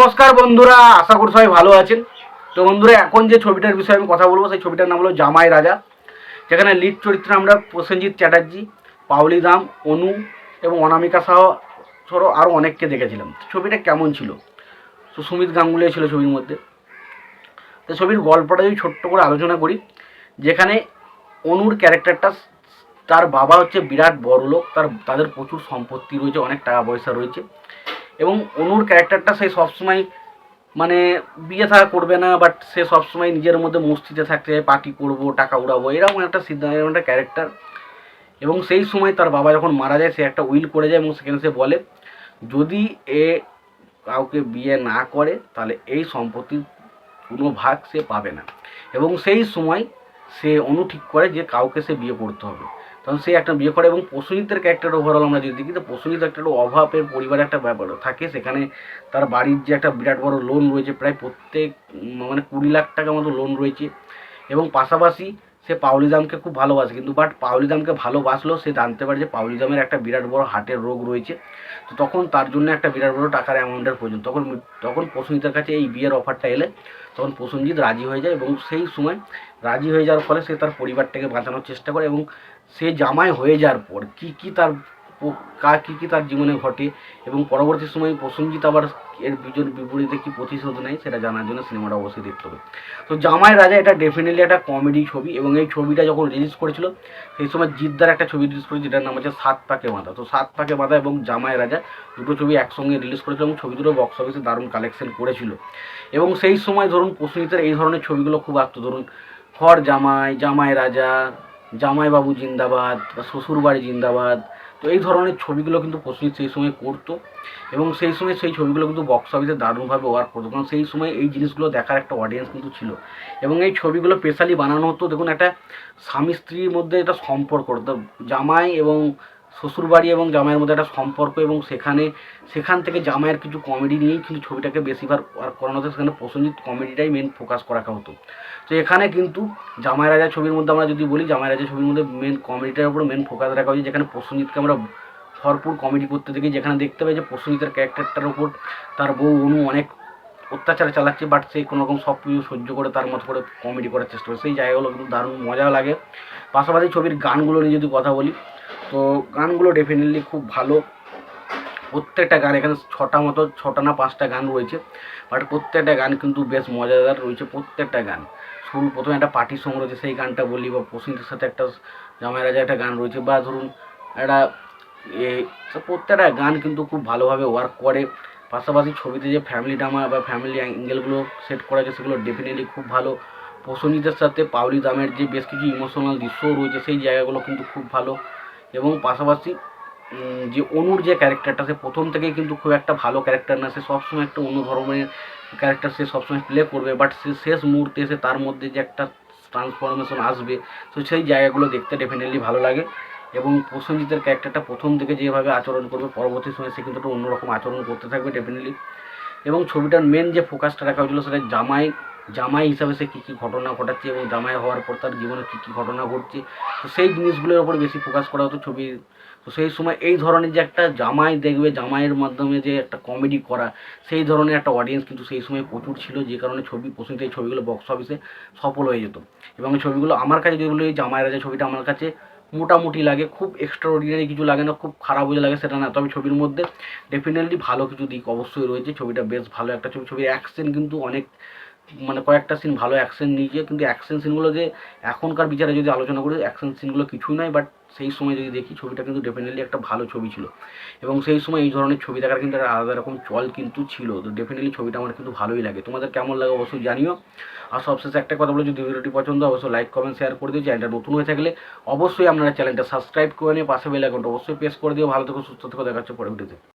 নমস্কার বন্ধুরা, আশা করি সবাই ভালো আছেন। তো বন্ধুরা, এখন যে ছবিটার বিষয়ে আমি কথা বলব, সেই ছবিটার নাম হলো জামাই রাজা। যেখানে লিড চরিত্রে আমরা প্রসেনজিৎ চ্যাটার্জি, পাওলি দাম অনু এবং অনামিকা সাহ সহ আরও অনেককে দেখেছিলাম। ছবিটা কেমন ছিল? তো সুমিত গাঙ্গুলি ছিল ছবির মধ্যে। তো ছবির গল্পটা যদি ছোট্ট করে আলোচনা করি, যেখানে অনুর ক্যারেক্টারটা তার বাবা হচ্ছে বিরাট বড় লোক তার, তাদের প্রচুর সম্পত্তি রয়েছে, অনেক টাকা পয়সা রয়েছে। এবং অনুর ক্যারেক্টারটা সে সবসময় মানে বিয়ে থাকা করবে না বাট সে সবসময় নিজের মধ্যে মস্তিতে থাকতে পার্টি করব, টাকা উড়াবো, এরকম একটা সিদ্ধান্ত এরকম একটা ক্যারেক্টার এবং সেই সময় তার বাবা যখন মারা যায়, সে একটা উইল করে যায় এবং সেখানে সে বলে, যদি এ কাউকে বিয়ে না করে, তাহলে এই সম্পত্তির কোনো ভাগ সে পাবে না। এবং সেই সময় সে অনু ঠিক করে যে কাউকে সে বিয়ে করতে হবে। তখন সে একটা বিয়ে করে এবং প্রসূনিতের ক্যারেক্টার ওভারঅল আমরা যদি দেখি, তো প্রসূনিত একটা অভাবের পরিবারের একটা ব্যাপার থাকে। সেখানে তার বাড়ির যে একটা বিরাট বড় লোন রয়েছে, প্রায় প্রত্যেক মানে কুড়ি লাখ টাকা মতো লোন রয়েছে। এবং পাশাপাশি সে পাউলিজামকে খুব ভালোবাসে, কিন্তু বাট পাউলিজামকে ভালোবাসলেও সে জানতে পারে যে পাউলিজামের একটা বিরাট বড় হার্টের রোগ রয়েছে। তো তখন তার জন্য একটা বিরাট বড় টাকার অ্যামাউন্টের প্রয়োজন। তখন তখন প্রসঞ্জিতের কাছে এই বিয়ের অফারটা এলে তখন প্রসেনজিৎ রাজি হয়ে যায় এবং সেই সময় রাজি হয়ে যাওয়ার ফলে সে তার পরিবারটাকে বাঁচানোর চেষ্টা করে এবং সে জামাই হয়ে যাওয়ার পর কি কি তার প- কা কী তার জীবনে ঘটে এবং পরবর্তী সময়ে প্রসেনজিৎ আবার এর বিজোর বিপরীতে কী প্রতিশোধ নেয় সেটা জানার জন্য সিনেমাটা অবশ্যই দেখতে হবে। তো জামাই রাজা এটা ডেফিনেটলি একটা কমেডি ছবি এবং এই ছবিটা যখন রিলিজ করেছিল, সেই সময় জিদ্দার একটা ছবি রিলিজ করেছে যেটার নাম হচ্ছে সাত পাকে বাঁধা। তো সাত পাকে বাঁধা এবং জামাই রাজা দুটো ছবি একসঙ্গে রিলিজ করেছিল এবং ছবি দুটো বক্স অফিসে দারুণ কালেকশন করেছিল। এবং সেই সময় ধরুন প্রসেনজিতের এই ধরনের ছবিগুলো খুব আসতো ধরুন ঘর জামাই জামাই রাজা, জামাইবাবু জিন্দাবাদ বা শ্বশুরবাড়ি জিন্দাবাদ তো এই ধরনের ছবিগুলো কিন্তু প্রসেনজিৎ সেই সময় করতো এবং সেই সময় সেই ছবিগুলো কিন্তু বক্স অফিসে দারুণভাবে ওয়ার্ক করতো। কারণ সেই সময় এই জিনিসগুলো দেখার একটা অডিয়েন্স কিন্তু ছিল। এবং এই ছবিগুলো স্পেশালি বানানো হতো, দেখুন একটা স্বামী স্ত্রীর মধ্যে একটা সম্পর্ক, জামাই এবং শ্বশুরবাড়ি এবং জামাইয়ের মধ্যে একটা সম্পর্ক এবং সেখানে, সেখান থেকে জামাইয়ের কিছু কমেডি নিয়েই কিন্তু ছবিটাকে বেশিরভাগ করানো হতো সেখানে প্রসেনজিৎ কমেডিটাই মেন ফোকাস করা হতো। তো এখানে কিন্তু জামাই রাজা ছবির মধ্যে আমরা যদি বলি, জামাই রাজা ছবির মধ্যে মেন কমেডিটার উপর মেন ফোকাস রাখা হয়েছে। যেখানে প্রসেনজিৎকে আমরা ভরপুর কমেডি করতে দেখি। যেখানে দেখতে পাই যে প্রসেনজিতের ক্যারেক্টারটার উপর তার বউ অনু অনেক অত্যাচার চালাচ্ছে বাট সে কোনো রকম সব কিছু সহ্য করে, তার মতো করে কমেডি করার চেষ্টা করে। সেই জায়গাগুলো কিন্তু দারুণ মজা লাগে। পাশাপাশি ছবির গানগুলো নিয়ে যদি কথা বলি তো গানগুলো ডেফিনেটলি খুব ভালো। প্রত্যেকটা গান, এখানে ছটা মতো, ছটা না পাঁচটা গান রয়েছে। বাট প্রত্যেকটা গান কিন্তু বেশ মজাদার রয়েছে, প্রত্যেকটা গান। শুরু, প্রথমে একটা পার্টি সং রয়েছে, সেই গানটা বলি, বা প্রসেনজিতের সাথে একটা জামাই রাজা একটা গান রয়েছে, বা ধরুন একটা এ প্রত্যেকটা গান কিন্তু খুব ভালোভাবে ওয়ার্ক করে। পাশাপাশি ছবিতে যে ফ্যামিলি ড্রামা বা ফ্যামিলি অ্যাঙ্গেলগুলো সেট করা আছে, সেগুলো ডেফিনেটলি খুব ভালো। প্রসেনজিতের সাথে পাউলি দামের যে বেশ কিছু ইমোশনাল দৃশ্যও রয়েছে, সেই জায়গাগুলো কিন্তু খুব ভালো। এবং পাশাপাশি যে অনুর যে ক্যারেক্টারটা, সে প্রথম থেকেই কিন্তু খুব একটা ভালো ক্যারেক্টার না। সে সবসময় একটা অন্য ধরনের ক্যারেক্টার সে সবসময় প্লে করবে বাট সে শেষ মুহূর্তে এসে তার মধ্যে যে একটা ট্রান্সফরমেশন আসবে, তো সেই জায়গাগুলো দেখতে ডেফিনেটলি ভালো লাগে। এবং প্রসেনজিতের ক্যারেক্টারটা প্রথম থেকে যেভাবে আচরণ করবে, পরবর্তী সময় সে কিন্তু একটা অন্যরকম আচরণ করতে থাকবে ডেফিনেটলি এবং ছবিটার মেন যে ফোকাসটা রাখা হয়েছিল, সেটা জামাই জামাই হিসাবে সে কী কী ঘটনা ঘটাচ্ছে এবং জামাই হওয়ার পর তার জীবনে কী কী ঘটনা ঘটছে? তো সেই জিনিসগুলোর উপর বেশি ফোকাস করা হতো ছবি। তো সেই সময় এই ধরনের যে একটা জামাই দেখবে, জামাইয়ের মাধ্যমে যে একটা কমেডি করা, সেই ধরনের একটা অডিয়েন্স কিন্তু সেই সময় প্রচুর ছিল, যে কারণে ছবি পছন্দ এই ছবিগুলো বক্স অফিসে সফল হয়ে যেত। এবং এই ছবিগুলো আমার কাছে যেগুলো বলি জামাই রাজা ছবিটা আমার কাছে মোটামুটি লাগে, খুব এক্সট্রা অর্ডিনারি কিছু লাগে না, খুব খারাপ যে লাগে সেটা না। তবে ছবির মধ্যে ডেফিনেটলি ভালো কিছু দিক অবশ্যই রয়েছে। ছবিটা বেশ ভালো একটা ছবি। ছবির অ্যাকশন কিন্তু অনেক মানে কয়েকটা সিন ভালো অ্যাকশন নিয়েছে, কিন্তু অ্যাকশন সিনগুলো যে এখনকার বিচারে যদি আলোচনা করি অ্যাকশন সিনগুলো কিছুই নয় বাট সেই সময় যদি দেখি, ছবিটা কিন্তু ডেফিনেটলি একটা ভালো ছবি ছিল। এবং সেই সময় এই ধরনের ছবি দেখার কিন্তু একটা আলাদা রকম চল কিন্তু ছিল, তো ডেফিনেটলি ছবিটা আমার কিন্তু ভালোই লাগে। তোমাদের কেমন লাগে অবশ্যই জানিও। আর সবশেষে একটা কথা বলে যদি ভিডিওটি পছন্দ অবশ্যই লাইক কমেন্ট শেয়ার করে দিও। চ্যানেলটা নতুন হয়ে থাকলে অবশ্যই আপনারা চ্যানেলটা সাবস্ক্রাইব করে নিয়ে পাশে বেল আইকনটা অবশ্যই প্রেস করে দিও। ভালো থেকো, সুস্থ থেকো দেখাচ্ছে পরে ভিডিওতে।